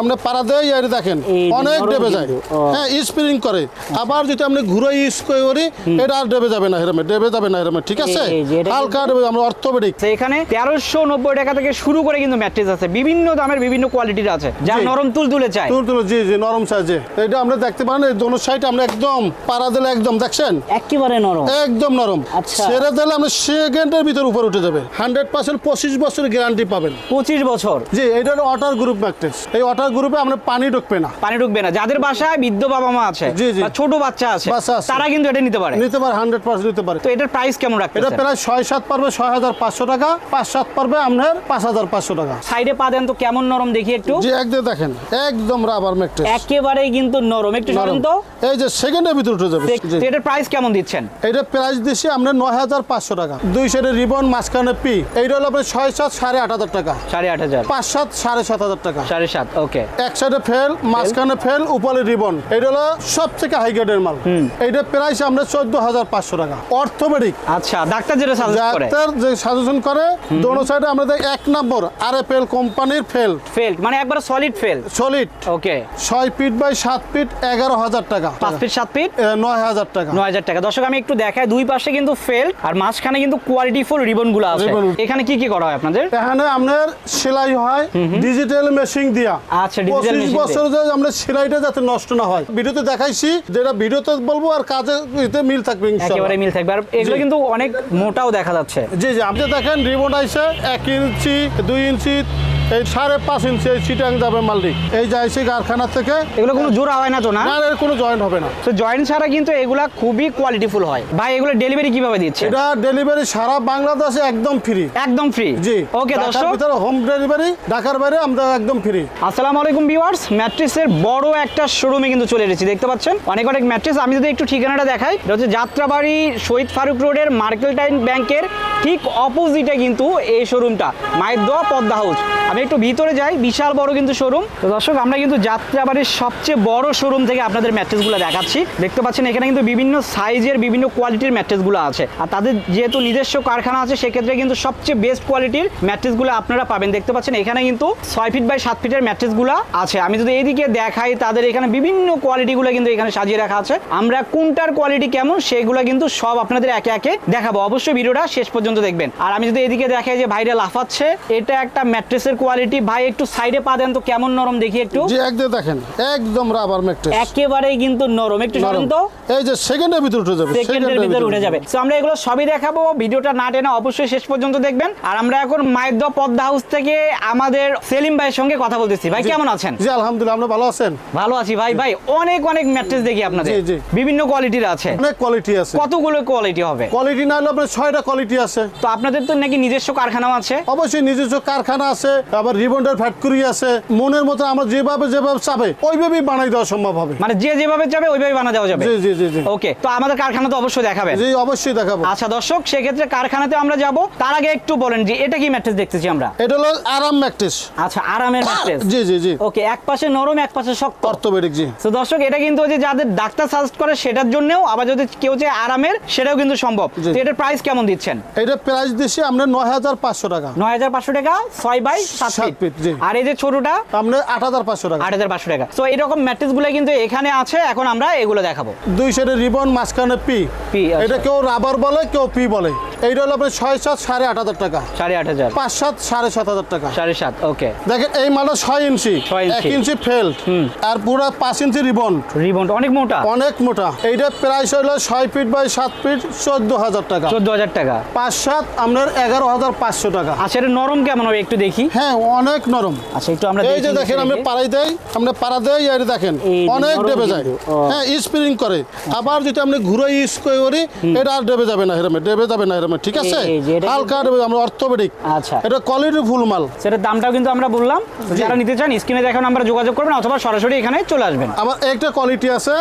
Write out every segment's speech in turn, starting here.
আপনি পাড়া দেয় আর দেখেন অনেক ডেবে যায়। হ্যাঁ স্প্রিং করে। আবার যদি আপনি ঘুরে ইউজ করি এটা আর ডেবে যাবে না হেরমে ডেবে যাবে না হেরমে ঠিক আছে? হালকা আমরা অর্থোপেডিক। এখানে তেরোশো নব্বই টাকা থেকে শুরু করে কিন্তু ম্যাট্রেস আছে। বিভিন্ন দামের বিভিন্ন কোয়ালিটির আছে। যা নরম তুল তুলে চায় তুল তুল জি জি নরম সাইজে এটা আমরা দেখতে পারেন এই দোনো সাইড আমরা একদম পাড়া দিলে একদম দেখছেন? একেবারে নরম। একদম নরম। আচ্ছা। ছেড়ে দিলে আপনি সেকেন্ডের ভিতর উপর উঠে যাবে। হান্ড্রেড পার্সেন্ট পঁচিশ বছরের গ্যারান্টি পাবেন। পঁচিশ বছর। জি এটা ওয়াটার গ্রুপ ম্যাট্রেস এই ওয়াটার গ্রুপে আমরা পানি ঢুকবে না। পানি ঢুকবে না। যাদের বাসায় বৃদ্ধ বাবা মা আছে জি, জি। ছোট বাচ্চা আছে তারা কিন্তু এটা নিতে পারে। নিতে পারে হান্ড্রেড পার্সেন্ট নিতে পারে। তো এটার প্রাইস কেমন রাখবে এটা প্রায় ছয় সাত পারবে ছয় হাজার পাঁচশো টাকা। পাঁচ সাত পারবে আপনার পাঁচ হাজার পাঁচশো টাকা। সাইডে পা দেন তো কেমন নরম দেখি একটু? জি একদম দেখেন একদম রাবার ম্যাট্রেস একেবারেই কিন্তু নরম। একটু নরম। তো। এই যে সেকেন্ডের ভিতর উঠে যাবে। এটার প্রাইস কেমন দিচ্ছেন? এটা প্রাইস দিচ্ছি আমরা নয় হাজার পাঁচশো টাকা। দুই সাইডে রিবন মাঝখানে পি এইটা হলো আপনার ছয় সাত সাড়ে আট হাজার টাকা। সাড়ে আট হাজার। পাঁচ সাত সাড়ে সাত হাজার টাকা। সাড়ে সাত ওকে এক সাইডে ফেল মাঝখানে ফেল উপরে রিবন এটা হলো সব থেকে হাই গ্রেডের মাল এইটা প্রাইস আমরা চোদ্দ হাজার পাঁচশো টাকা। অর্থোপেডিক। আচ্ছা ডাক্তার যেটা করে। ডাক্তার যে সাজেশন করে দোনো সাইডে আমাদের এক নম্বর আর এফ কোম্পানির ফেল ফেল মানে একবার সলিড ফেল সলিড ওকে। ছয় ফিট বাই সাত ফিট এগারো হাজার টাকা। পাঁচ ফিট সাত ফিট এ, নয় হাজার টাকা। নয় হাজার টাকা। দর্শক আমি একটু দেখাই দুই পাশে কিন্তু ফেল আর মাঝখানে কিন্তু কোয়ালিটি ফুল রিবনগুলো আছে এখানে কি কি করা হয় আপনাদের? এখানে আপনার সেলাই হয় ডিজিটাল মেশিন দিয়া। আচ্ছা, পঁচিশ বছর যে আমরা সেলাইটা যাতে নষ্ট না হয়। ভিডিওতে দেখাইছি যেটা ভিডিওতে বলব আর কাজে মিল থাকবে একেবারে মিল থাকবে। আর এগুলো কিন্তু অনেক মোটাও দেখা যাচ্ছে। জি জি আপনি দেখেন রিমোট আইসে এক ইঞ্চি দুই ইঞ্চি এই সাড়ে পাঁচ ইঞ্চি এই চিটাং যাবে মালটি। এই যে আইসি কারখানা থেকে এগুলো কোনো জোড়া হয় না তো না? না এর কোনো জয়েন্ট হবে না। তো জয়েন্ট ছাড়া কিন্তু এগুলা খুবই কোয়ালিটিফুল হয়। ভাই এগুলো ডেলিভারি কীভাবে দিচ্ছে? এটা ডেলিভারি সারা বাংলাদেশে একদম ফ্রি একদম ফ্রি জি। ওকে দর্শক। ভিতরে হোম ডেলিভারি ঢাকার বাইরে আমরা একদম ফ্রি আসসালামু আলাইকুম ভিউয়ার্স ম্যাট্রিক্সের বড় একটা শোরুমে কিন্তু চলে এসেছি দেখতে পাচ্ছেন? অনেক অনেক ম্যাট্রিক্স আমি যদি একটু ঠিকানাটা দেখাই এটা হচ্ছে যাত্রাবাড়ি শহীদ ফারুক রোডের মার্কেল মার্কেলটাইন ব্যাংকের ঠিক অপোজিটে কিন্তু এই শোরুমটা মায়ের দোয়া পদ্মা হাউস আমি একটু ভিতরে যাই, বিশাল বড় কিন্তু শোরুম তো দর্শক, আমরা কিন্তু যাত্রাবাড়ির সবচেয়ে বড় শোরুম থেকে আপনাদের ম্যাট্রেসগুলো দেখাচ্ছি। দেখতে পাচ্ছেন এখানে কিন্তু বিভিন্ন সাইজের বিভিন্ন কোয়ালিটির ম্যাট্রেসগুলো আছে। আর তাদের যেহেতু নিজস্ব কারখানা আছে, সেক্ষেত্রে কিন্তু সবচেয়ে বেস্ট কোয়ালিটির ম্যাট্রেসগুলো আপনারা পাবেন। দেখতে পাচ্ছেন এখানে কিন্তু ছয় ফিট বাই সাত ফিটের ম্যাট্রেসগুলো আছে। আমি যদি এইদিকে দেখাই, তাদের এখানে বিভিন্ন কোয়ালিটিগুলো কিন্তু এখানে সাজিয়ে রাখা আছে। আমরা কোনটার কোয়ালিটি কেমন, সেগুলো কিন্তু সব আপনাদের একে একে দেখাবো। অবশ্যই ভিডিওটা শেষ পর্যন্ত দেখবেন। আর আমি যদি এদিকে দেখাই যে ভাইরা লাফাচ্ছে, এটা একটা ম্যাট্রেসের কোয়ালিটি ভাই একটু সাইডে পা দেন তো কেমন নরম দেখি একটু। জি একদম দেখেন একদম রাবার ম্যাট্রেস একেবারেই কিন্তু নরম। একটু নরম। তো। এই যে সেকেন্ডের ভিতর উঠে যাবে সেকেন্ডের ভিতরে উঠে যাবে। তো আমরা এগুলো সবই দেখাবো। ভিডিওটা না টেনে অবশ্যই শেষ পর্যন্ত দেখবেন। আর আমরা এখন মায়ের দোয়া পদ্মা হাউস থেকে আমাদের সেলিম ভাইয়ের সঙ্গে কথা বলতেছি। ভাই কেমন আছেন? জি আলহামদুলিল্লাহ আপনি ভালো আছেন? ভালো আছি ভাই। ভাই অনেক অনেক ম্যাট্রেস দেখি আপনাদের। জি, জি। বিভিন্ন কোয়ালিটির আছে। অনেক কোয়ালিটি আছে। কতগুলো কোয়ালিটি হবে? কোয়ালিটি না হলে আপনার ছয়টা কোয়ালিটি আছে। তো আপনাদের তো নাকি নিজস্ব কারখানাও আছে? অবশ্যই নিজস্ব কারখানা আছে আবার রিবন্ডের ফ্যাক্টরি আছে মনের মতো আমরা যেভাবে যেভাবে চাবে ওইভাবেই বানাই দেওয়া সম্ভব হবে। মানে যে যেভাবে যাবে ওইভাবে বানা দেওয়া যাবে? জি জি জি জি। ওকে তো আমাদের কারখানা তো অবশ্যই দেখাবেন। জি অবশ্যই দেখাবো। আচ্ছা দর্শক সেক্ষেত্রে কারখানাতে আমরা যাব। তার আগে একটু বলেন যে এটা কি ম্যাট্রেস দেখতেছি আমরা? এটা হলো আরাম ম্যাট্রেস। আচ্ছা আরামের ম্যাট্রেস। জি জি জি। ওকে এক পাশে নরম এক পাশে শক্ত। অর্থোপেডিক জি। তো দর্শক এটা কিন্তু ওই যে যাদের ডাক্তার সাজেস্ট করে সেটার জন্যও আবার যদি কেউ চায় আরামের সেটাও কিন্তু সম্ভব। তো এটার প্রাইস কেমন দিচ্ছেন? এটা প্রাইস দিচ্ছি আমরা নয় হাজার পাঁচশো টাকা। নয় হাজার পাঁচশো টাকা ছয় বাই ফিট আর এই যে ছোটটা? আমরা আট হাজার পাঁচশো টাকা। টাকা। এরকম ম্যাট্রেসগুলো কিন্তু এখানে আছে এখন আমরা এগুলো দেখাবো। দুই সাইডে রিবন মাঝখানে পি। পি, আচ্ছা। এটা কেউ রাবার বলে কেউ পি বলে। এইটা হলো আপনার ছয় সাত সাড়ে আট হাজার টাকা। সাড়ে আট হাজার। পাঁচ সাত সাড়ে সাত হাজার টাকা। সাড়ে সাত ওকে দেখেন এই মালটা ছয় ইঞ্চি। ইঞ্চি। এক ইঞ্চি। ফেল্ট আর পুরো পাঁচ ইঞ্চি রিবন। রিবন অনেক মোটা। অনেক মোটা। এইটার প্রাইস হলো ছয় ফিট বাই সাত ফিট চোদ্দ হাজার টাকা। চোদ্দ হাজার টাকা। পাঁচ সাত আপনার এগারো হাজার পাঁচশো টাকা। আচ্ছা এটা নরম কেমন হবে একটু দেখি? হ্যাঁ অনেক নরম। আচ্ছা একটু আমরা এই যে দেখেন আমরা। পাড়াই দেই আমরা পাড়া দেই আর দেখেন অনেক ডেবে যায়। হ্যাঁ স্প্রিং করে। আবার যদি আপনি ঘুরে ইউজ করি এটা আর ডেবে যাবে না হেরমে ডেবে যাবে না হেরমে ঠিক আছে? এটা হালকা ডেবে আমরা অর্থোপেডিক। আচ্ছা। এটা কোয়ালিটি ফুল মাল। সেটার দামটাও কিন্তু আমরা বললাম। যারা নিতে চান স্ক্রিনে দেখুন আমরা যোগাযোগ করবেন অথবা সরাসরি এখানে চলে আসবেন। আমার একটা কোয়ালিটি আছে।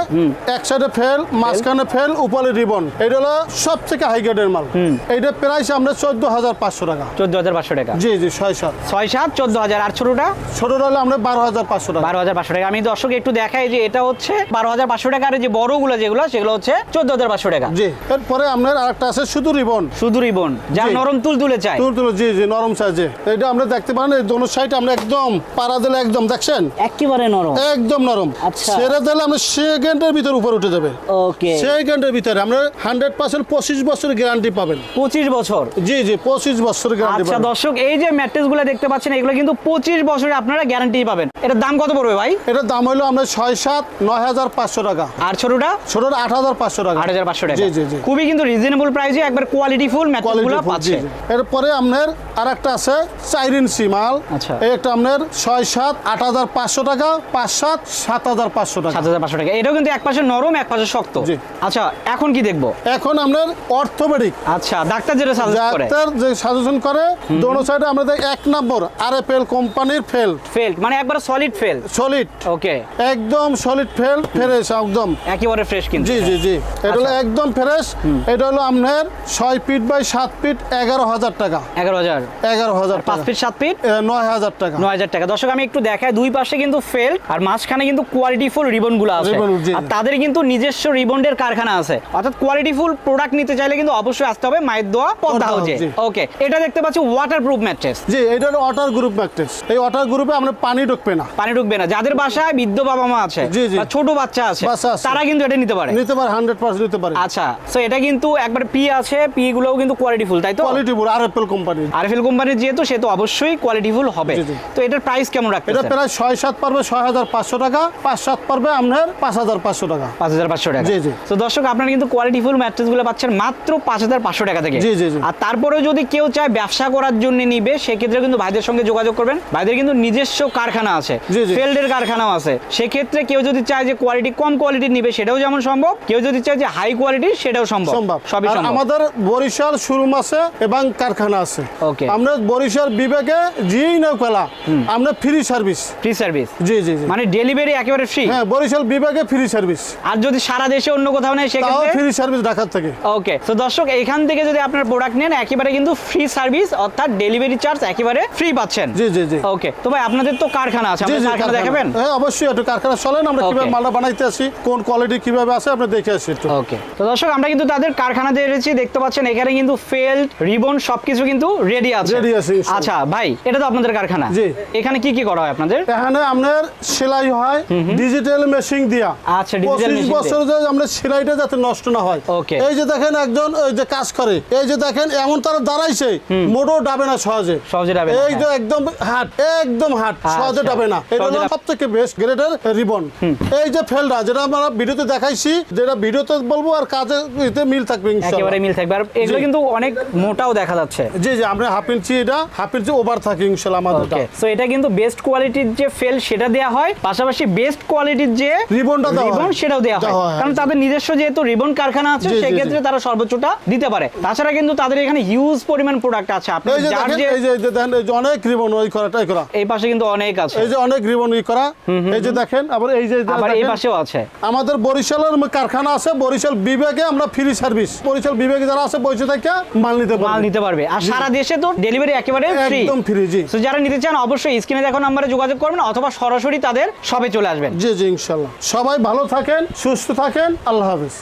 এক সাইডে ফেল মাঝখানে ফেল উপরে রিবন এটা হলো সব থেকে হাই গ্রেডের মাল এইটা প্রাইস আমরা চোদ্দ হাজার পাঁচশো টাকা। চোদ্দ হাজার পাঁচশো টাকা। জি জি ছয় সাত। ছয় সাত? চোদ্দ হাজার আর ছোটটা ছোটটা হলে আমরা বারো হাজার পাঁচশো টাকা। বারো হাজার পাঁচশো টাকা। আমি দর্শক একটু দেখাই যে এটা হচ্ছে বারো হাজার পাঁচশো টাকা আর যে বড়গুলো যেগুলো সেগুলো হচ্ছে চোদ্দ হাজার পাঁচশো টাকা। জি এরপরে আপনার আরেকটা আছে শুধু রিবন। শুধু রিবন জি। নরম তুল তুলে চাই তুল তুল জি জি নরম সাইজে এটা আমরা দেখতে পারেন এই দোনো সাইড আমরা একদম পাড়া দিলে একদম দেখছেন? একেবারে নরম। একদম নরম। আচ্ছা। দিলে আমরা সেকেন্ডের ভিতর উপর উঠে যাবে। ওকে। সেকেন্ডের ভিতরে আমরা হান্ড্রেড পার্সেন্ট পঁচিশ বছরের গ্যারান্টি পাবেন। পঁচিশ বছর। জি জি পঁচিশ বছরের গ্যারান্টি আচ্ছা দর্শক এই যে ম্যাট্রেসগুলো দেখতে পাচ্ছেন এগুলো কিন্তু পঁচিশ বছরে আপনারা গ্যারান্টি পাবেন। এটার দাম কত পড়বে ভাই? এটার দাম হলো আমরা ছয় সাত নয় হাজার পাঁচশো টাকা। আর ছোটটা? ছোটর আট হাজার পাঁচশো টাকা। আট হাজার পাঁচশো টাকা। জি জি খুবই কিন্তু রিজনেবল প্রাইসে একবার কোয়ালিটি ফুল ম্যাট্রেস কোয়ালিটি গুলো ফুল, জি পাচ্ছে এরপরে আপনার আর একটা আছে চাইরিন সিমাল আচ্ছা। এই একটা আপনার ছয় সাত আট হাজার পাঁচশো টাকা পাঁচ সাত সাত হাজার পাঁচশো টাকা। সাত হাজার পাঁচশো টাকা। এটাও কিন্তু এক পাশে নরম এক পাশে শক্ত আচ্ছা এখন কি দেখব? এখন আপনার অর্থোপেডিক আচ্ছা ডাক্তার যেটা সাজেস্ট করে। ডাক্তার যে সাজেশন করে দোনো সাইডে আমাদের এক নম্বর আর এফ এল কোম্পানির ফেল। ফেল মানে একবার সলিড ফেল। সলিড ওকে। একদম সলিড ফেল ফ্রেশ একদম। একেবারে ফ্রেশ কিন্তু। জি জি জি। এটা হলো আচ্ছা। একদম ফ্রেশ এটা হলো আপনার ছয় ফিট বাই সাত ফিট এগারো হাজার টাকা। এগারো হাজার। এগারো হাজার পাঁচ টাকা। ফিট সাত ফিট এ, নয় হাজার টাকা। নয় হাজার টাকা। দর্শক আমি একটু দেখাই দুই পাশে কিন্তু ফেল আর মাঝখানে কিন্তু কোয়ালিটি ফুল রিবনগুলো আছে। আর তাদের কিন্তু নিজস্ব রিবনের কারখানা আছে। অর্থাৎ কোয়ালিটি ফুল প্রোডাক্ট নিতে চাইলে কিন্তু অবশ্যই আসতে হবে মায়ের দোয়া পদ্মা হাউজে। ওকে এটা দেখতে পাচ্ছি ওয়াটার প্রুফ ম্যাট্রেস জি এটা হলো ওয়াটার গ্রুপ ম্যাট্রেস এই ওয়াটার গ্রুপে আমরা পানি ঢুকবে না। পানি ঢুকবে না। যাদের বাসায় বৃদ্ধ বাবা মা আছে ছোট বাচ্চা আছে তারা কিন্তু এটা নিতে পারে। নিতে পারে হান্ড্রেড পার্সেন্ট নিতে পারে। আচ্ছা তো এটা কিন্তু একবার পি আছে পি গুলোও কিন্তু কোয়ালিটি ফুল তাই তো? কোয়ালিটি পুরো R F L company RFL কোম্পানির যেহেতু সে তো অবশ্যই কোয়ালিটি ফুল হবে। তো এটার প্রাইস কেমন রাখতে এটা প্রায় ছয় সাত পারবে ছয় হাজার পাঁচশো টাকা। পাঁচ সাত পারবে আপনার পাঁচ হাজার পাঁচশো টাকা। পাঁচ হাজার পাঁচশো টাকা। জি, জি। তো দর্শক আপনারা কিন্তু কোয়ালিটি ফুল ম্যাট্রেসগুলো পাচ্ছেন মাত্র পাঁচ হাজার পাঁচশো টাকা থেকে। জি, জি, জি। আর তারপরেও যদি কেউ চায় ব্যবসা করার জন্য নিবে সেক্ষেত্রে কিন্তু ভাইদের সঙ্গে যোগাযোগ করবেন। ভাইদের কিন্তু নিজস্ব কারখানা আছে। জি। কারখানাও আছে। সেক্ষেত্রে কেউ যদি চায় যে কোয়ালিটি কম কোয়ালিটির নিবে সেটাও যেমন সম্ভব। কেউ যদি চায় যে হাই কোয়ালিটির সেটাও সম্ভব। সবই সম্ভব। আমাদের বরিশাল শোরুম আছে এবং কারখানা আছে। Okay. আমরা বরিশাল বিবেকে যেই নাও পেলা আমরা ফ্রি সার্ভিস ফ্রি সার্ভিস জি জি মানে ডেলিভারি একেবারে ফ্রি হ্যাঁ বরিশাল বিভাগে ফ্রি সার্ভিস আর যদি সারা দেশে অন্য কোথাও নেই তাও সেক্ষেত্রে? ফ্রি সার্ভিস ঢাকার থেকে। ওকে তো দর্শক এখান থেকে যদি আপনার প্রোডাক্ট নেন একেবারে কিন্তু ফ্রি সার্ভিস অর্থাৎ ডেলিভারি চার্জ একেবারে ফ্রি পাচ্ছেন। জি জি জি। ওকে তো ভাই আপনাদের তো কারখানা আছে আপনি কারখানা কারখানা। দেখাবেন? হ্যাঁ অবশ্যই একটু কারখানা চলেন আমরা কীভাবে মালটা বানাইতে আসি কোন কোয়ালিটি কীভাবে আছে আমরা দেখে আসি একটু। ওকে তো দর্শক আমরা কিন্তু তাদের কারখানাতে এসেছি দেখতে পাচ্ছেন এখানে কিন্তু ফেল্ড রিবন সবকিছু কিন্তু রেডি আছে। Ready আছে, আচ্ছা ভাই এটা তো আপনাদের কারখানা? জি। এখানে কি কি করা হয় আপনাদের? এখানে আপনার সেলাই হয় ডিজিটাল মেশিন দিয়া। আচ্ছা, ডিজিটাল machine বছর যে আমরা সেলাইটা যাতে নষ্ট না হয়। Okay. এই যে দেখেন একজন ওই যে কাজ করে এই যে দেখেন এমন তারা দাঁড়াইছে মোটও ডাবে না সহজে। সহজে ডাবে এই যে। একদম হাট একদম হাট সহজে আচ্ছা, না। এটা হলো ডাবে- সব থেকে বেস্ট গ্রেডের রিবন এই যে ফেলটা যেটা আমরা ভিডিওতে দেখাইছি যেটা ভিডিওতে বলব আর কাজে এতে মিল থাকবে একেবারে মিল থাকবে। আর এগুলো কিন্তু অনেক মোটাও দেখা যাচ্ছে। জি জি আমরা হাফ ইঞ্চি এটা হাফ ইঞ্চি ওভার থাকি সো এটা কিন্তু বেস্ট কোয়ালিটির যে ফেল সেটা দেওয়া হয় পাশাপাশি বেস্ট কোয়ালিটির যে রিবনটা দেওয়া রিবন সেটাও দেওয়া হয় কারণ তাদের নিজস্ব যেহেতু রিবন কারখানা আছে সেক্ষেত্রে তারা সর্বোচ্চটা দিতে পারে। তাছাড়া কিন্তু তাদের এখানে হিউজ পরিমাণ প্রোডাক্ট আছে। আপনি এই যার যে এই যে দেখেন অনেক রিবন ওই করাটাই করা? এই পাশে কিন্তু অনেক আছে। এই যে অনেক রিবন ই করা এই যে দেখেন আবার এই যে আবার এই পাশেও আছে। আমাদের বরিশালের কারখানা আছে বরিশাল বিভাগে আমরা ফ্রি সার্ভিস বরিশাল বিভাগে যারা আছে বসে থেকে মাল নিতে মাল পারবে নিতে পারবে। আর সারা দেশে তো ডেলিভারি একেবারে ফ্রি একদম ফ্রি জি। তো যারা নিতে চান অবশ্যই স্ক্রিনে দেখো নাম্বারে যোগাযোগ করবেন অথবা সরাসরি তাদের সবে চলে আসবেন। জি জি ইনশাল্লাহ। সবাই ভালো থাকেন সুস্থ থাকেন আল্লাহ হাফিজ।